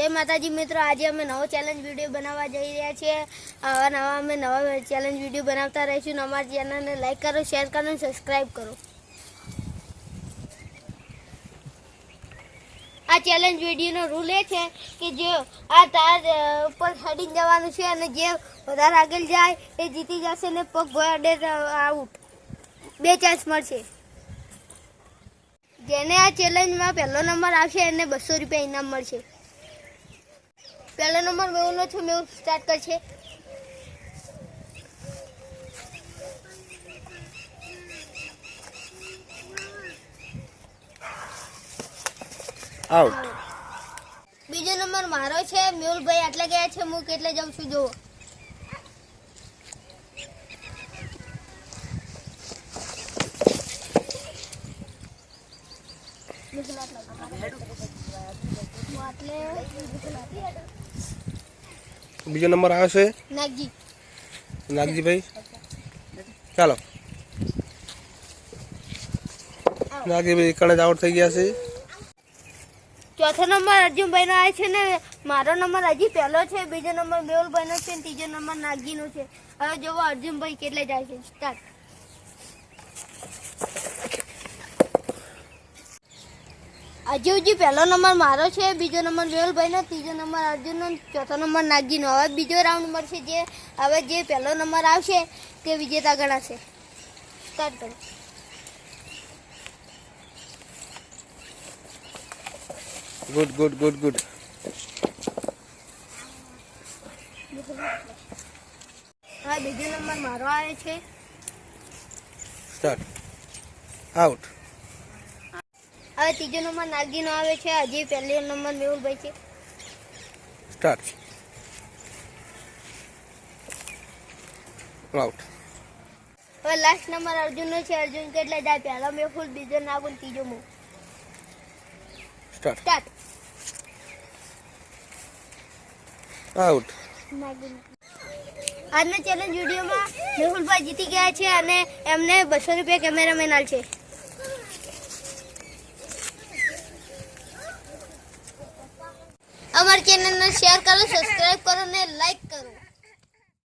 જય માતાજી મિત્રો. આજે અમે નવો ચેલેન્જ વીડિયો બનાવવા જઈ રહ્યા છીએ. આવા નવા અમે નવા ચેલેન્જ વીડિયો બનાવતા રહીશું. અમારી ચેનલને લાઈક કરો શેર કરો સબસ્ક્રાઈબ કરો. આ ચેલેન્જ વિડીયોનો રૂલ એ છે કે જે આ તાર ઉપર હેડિંગ જવાનું છે અને જે વધારે આગળ જાય એ જીતી જશે ને પગ ભોય આઉટ બે ચાન્સ મળશે. જેને આ ચેલેન્જમાં પહેલો નંબર આવશે એને બસો રૂપિયા ઇનામ મળશે. પહેલો નંબર મેહુલનો છે મેહુલ સ્ટાર્ટ કરશે આઉટ બીજો નંબર મારો છે મેહુલભાઈ આટલે ગયા છે હું કેટલે જાઉં છું જુઓ. હું આટલે બીજો નંબર આવે છે? નાગજી. નાગજીભાઈ? ચાલો. નાગજીભાઈ કણે જ આઉટ થઈ ગયા છે. ચોથો નંબર અર્જુનભાઈનો આવે છે ને મારો નંબર હજી પહેલો છે બીજો નંબર મેહુલભાઈનો છે ને ત્રીજો નંબર નાગજીનો છે. હવે જોવો અર્જુનભાઈ કેટલે જાય છે. સ્ટાર્ટ. હજી હજી પહેલો નંબર મારો છે બીજો નંબર મેહુલભાઈનો ત્રીજો નંબર અર્જુનનો ચોથો નંબર નાગજીનો. હવે બીજો રાઉન્ડ મળશે જે હવે જે પહેલો નંબર આવશે તે વિજેતા ગણાશે. સ્ટાર્ટ કરો. ગુડ ગુડ ગુડ ગુડ હા બીજો નંબર મારો આવે છે. સ્ટાર્ટ આઉટ હવે ત્રીજો નંબર નાગીનો આવે છે. હજી પહેલો નંબર મેહુલભાઈ છે. સ્ટાર્ટ. આઉટ હવે લાસ્ટ નંબર અર્જુનનો છે. અર્જુન કેટલા જાય પહેલો મેહુલ બીજો નાગુન ત્રીજો મુ. સ્ટાર્ટ સ્ટાર્ટ આઉટ આજના ચેલેન્જ વિડીયોમાં મેહુલભાઈ જીતી ગયા છે અને એમને બસો રૂપિયા કેમેરામેન આલ છે. અમારી ચેનલને શેર કરો સબસ્ક્રાઇબ કરો અને લાઈક